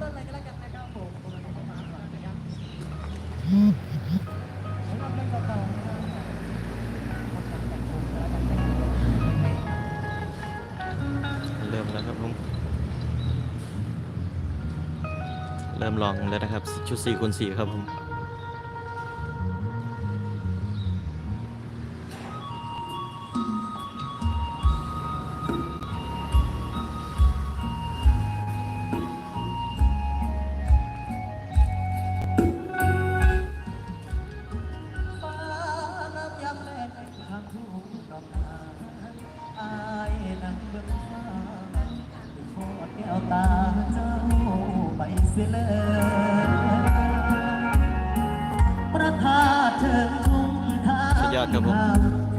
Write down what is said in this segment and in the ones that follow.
ต้นเลยก็แล้วกันนะครับผมเริ่มแล้วครับลุงเริ่มลองแล้วนะครับ ชุด4คูณ4ครับผม สียเลยประทาเชิญทุ่งทางสุดยอดครับผม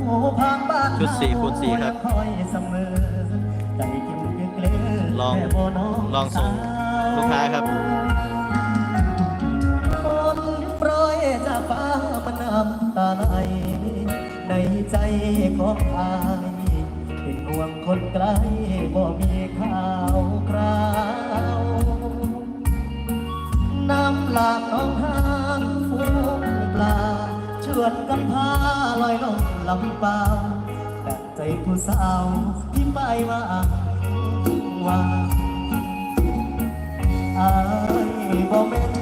โอ้พังบ้านชุดสี่คูณสี่ครับคอยเสมอใจกินเกลือลองแค่บ่น้ลองส่งลูกค้าครับฝนโปรยจากฟ้ามันน้ำตาไหลในใจของอายเป็นห่วงคนไกลบ่มีข่าวคราว หลากหน้องหางฟูงปลาชวนกันพาลอยลงลำเปล่าแต่ใจผู้สาวที่ไปมาว่าอายบ่แม่น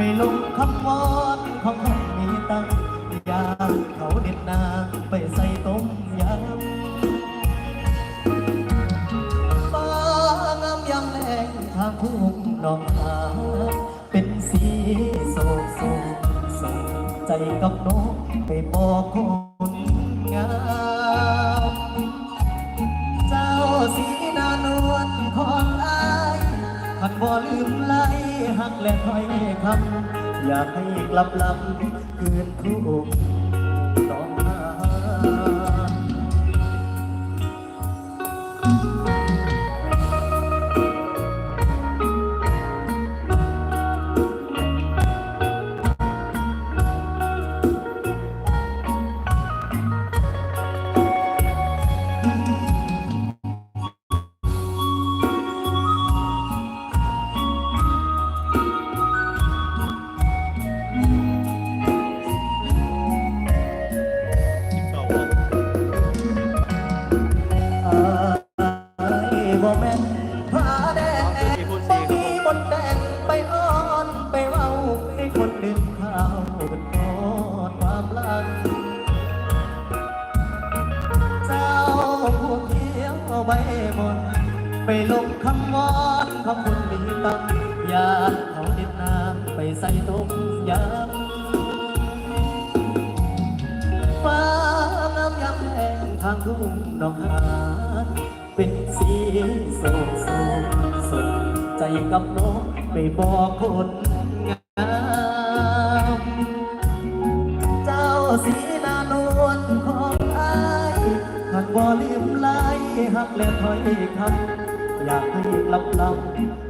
ไปลงคำวอนของคนมีตังค์ยามเขาเด็ดนาไปใส่ต้มยำฟ้างามยามแลงทางทุ่งดอกหาเป็นสีโศกโศกโศกใจกับนกไปบอกคนงาม ขันบ่ลืมไล่หักและถ้อยคำอยากให้กลับลำคืนคู่ดองหา บ่แม่นผ้าแดงบ่มีมนแดงไปอ้อนไปเว้าให้คนลืมข้าวเป็นทอดความลังเจ้าผู้เขียวใบบนไปลงคำวอนของคนมีตังยาเขาเด็ดน้ำไปใส่ต้มยำฟ้ ทางทุ่งดอกหานเป็นสีโศกโศกสนใจกับนกไปบอกคนงาม เจ้าสีนานวลของอายหักบ่ลืมไหลหักและถอยคำอยากให้ลับลำ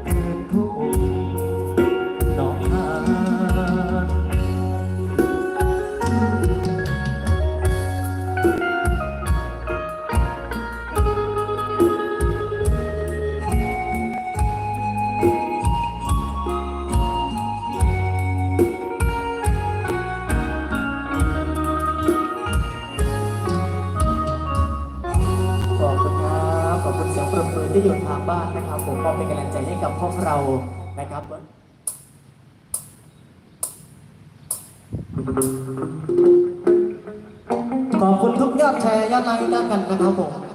ปรบมือที่อยู่ทางบ้านนะครับผมมอเป็นกำลังใจให้กับพวกเรานะครับ ขอบคุณทุกยอดแชร์ยอดไลค์ด้วยกันนะครับผม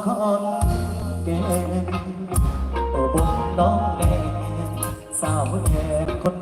น้องพรคนแก่โอ้บุญน้องแดงสาวแก่คน